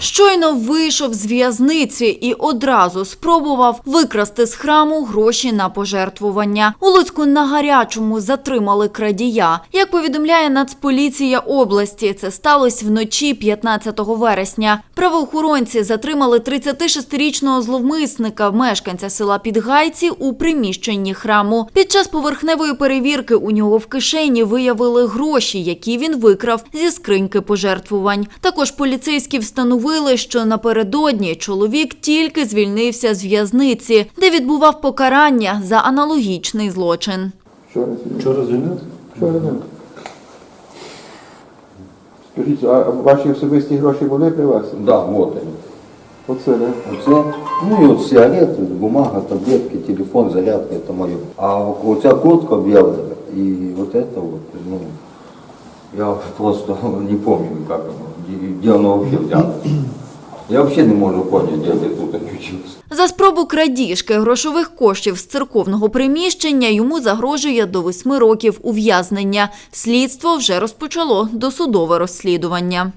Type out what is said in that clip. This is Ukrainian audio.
Щойно вийшов з в'язниці і одразу спробував викрасти з храму гроші на пожертвування. У Луцьку на гарячому затримали крадія. Як повідомляє Нацполіція області, це сталося вночі 15 вересня. Правоохоронці затримали 36-річного зловмисника, мешканця села Підгайці у приміщенні храму. Під час поверхневої перевірки у нього в кишені виявили гроші, які він викрав зі скриньки пожертвувань. Також поліцейські встановили, що напередодні чоловік тільки звільнився з в'язниці, де відбував покарання за аналогічний злочин. Вчора звільнив. Вчора звільнив? Вчора не. Скажіть, а ваші особисті гроші були при вас? Да, вот они. Оце, не? Оце, ну и вот сигареты, бумага, таблетки, телефон, зарядка, это мое. А у тебя куртка белая, и вот это вот, ну, я просто не помню, как оно, где, оно вообще взялось. Я взагалі не можу поняти, где я тут очутился. За спробу крадіжки грошових коштів з церковного приміщення йому загрожує до восьми років ув'язнення. Слідство вже розпочало досудове розслідування.